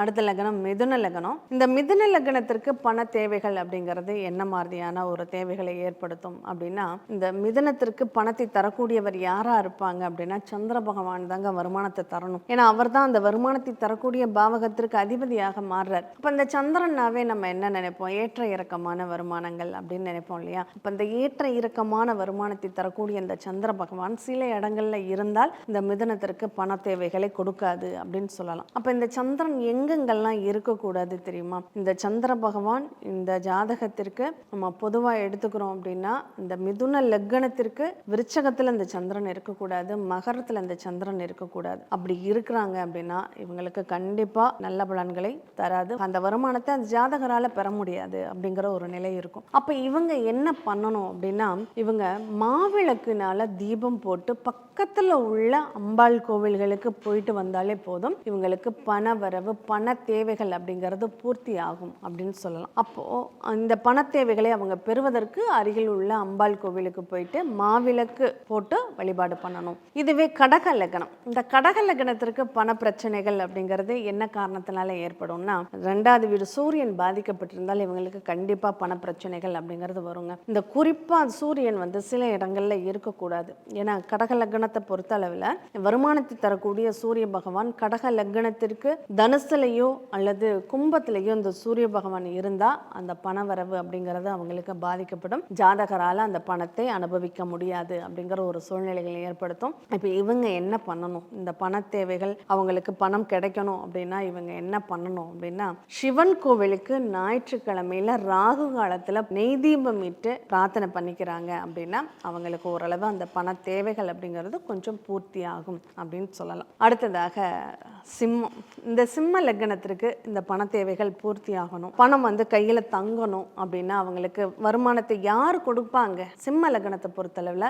அடுத்த லக்னம் மிதுன லக்னம். இந்த மிதுன லக்னத்திற்கு பண தேவைகள் அப்படிங்கிறது என்ன மாதிரியான ஒரு தேவைகளை ஏற்படுத்தும் அப்படின்னா இந்த மிதுனத்திற்கு பணத்தை தரக்கூடியவர் யாரா இருப்பாங்க அப்படின்னா சந்திர பகவான் தாங்க வருமானத்தை தரணும். ஏன்னா அவர் தான் அந்த வருமானத்தை தரக்கூடிய பாவகத்திற்கு அதிபதியாக மாறுறார். இப்போ இந்த சந்திரனாவே நம்ம என்ன நினைப்போம்? ஏற்ற இறக்கமான வருமானங்கள் அப்படின்னு நினைப்போம் இல்லையா? இப்போ இந்த ஏற்ற இறக்கமான வருமானத்தை தரக்கூடிய இந்த சந்திர பகவான் சில இடங்கள்ல இருந்தால் இந்த மிதுனத்திற்கு பண தேவைகளை கொடுக்காது அப்படின்னு சொல்லலாம். அப்போ இந்த சந்திரன் எங்கெங்கெல்லாம் இருக்கக்கூடாது தெரியுமா? இந்த சந்திர பகவான் இந்த ஜாதகத்திற்கு நம்ம பொதுவாக எடுத்துக்கிறோம் அப்படின்னா இந்த மிதுன லக்னத்திற்கு விருச்சகத்தில் இந்த சந்திரன் இருக்கக்கூடாது மகரத்தில் இந்த சந்திரன் இருக்கக்கூடாது. அப்படி இருக்கிறாங்க அப்படின்னா இவங்களுக்கு கண்டிப்பாக நல்ல பலன்களை தராது. அந்த வருமானத்தை அந்த ஜாதகரால பெற முடியாது அப்படிங்கிற ஒரு நிலை இருக்கும். அப்போ இவங்க என்ன பண்ணணும் அப்படின்னா இவங்க மாவிளக்குனால தீபம் போட்டு பக்கத்தில் உள்ள அம்பாள் கோவில்களுக்கு போயிட்டு வந்தாலே போதும். இவங்களுக்கு பண வரவு பண தேவைகள் அப்படிங்கிறது பூர்த்தி ஆகும் அப்படின்னு சொல்லலாம். அப்போது இந்த பண தேவைகளை அவங்க பெறுவதற்கு அருகில் உள்ள அம்பாள் கோவிலுக்கு போயிட்டு மாவிளக்கு போட்டு வழிபாடு பண்ணணும். இதுவே கடக லக்னம். இந்த கடக லக்னத்திற்கு பண பிரச்சனைகள் அப்படிங்கிறது என்ன காரணத்தினால ஏற்படும்னா ரெண்டாவது வீடு சூரியன் பாதிக்கப்பட்டிருந்தால் இவங்களுக்கு கண்டிப்பாக பண பிரச்சனைகள் அப்படிங்கிறது வருங்க. இந்த குறிப்பாக சூரியன் வந்து சில இடங்களில் இருக்கக்கூடாது. ஏன்னா கடக லக்னத்தை பொறுத்த அளவில் வருமானத்தை தரக்கூடிய சூரிய பகவான் கடக லக்னத்திற்கு தனுசுலையோ அல்லது கும்பத்திலேயோ இந்த சூரிய பகவான் இருந்தால் அந்த பணவரவு அப்படிங்கிறது அவங்களுக்கு பாதிக்கப்படும். ஜாதகரால அந்த பணத்தை அனுபவிக்க முடியாது அப்படிங்கிற ஒரு சூழ்நிலைகளை ஏற்படுத்தும். இப்போ இவங்க என்ன பண்ணணும்? இந்த பண தேவைகள் அவங்களுக்கு பணம் கிடைக்கணும் அப்படின்னா இவங்க என்ன பண்ணணும் அப்படின்னா சிவன் கோவிலுக்கு ஞாயிற்றுக்கிழமையில ராகு காலத்தில் நெய் தீபம் இட்டு பிரார்த்தனை பண்ணிக்கிறாங்க அப்படின்னா அவங்களுக்கு ஓரளவு அந்த பண தேவைகள் அப்படிங்கிறது கொஞ்சம் பூர்த்தி ஆகும் அப்படின்னு சொல்லலாம். அடுத்ததாக சிம்மம். இந்த சிம்ம லக்னத்திற்கு இந்த பண தேவைகள் பூர்த்தி ஆகணும் பணம் வந்து கையில தங்கணும் அப்படின்னா அவங்களுக்கு வருமானத்தை யார் கொடுப்பாங்க? சிம்ம லக்னத்தை பொறுத்தளவில்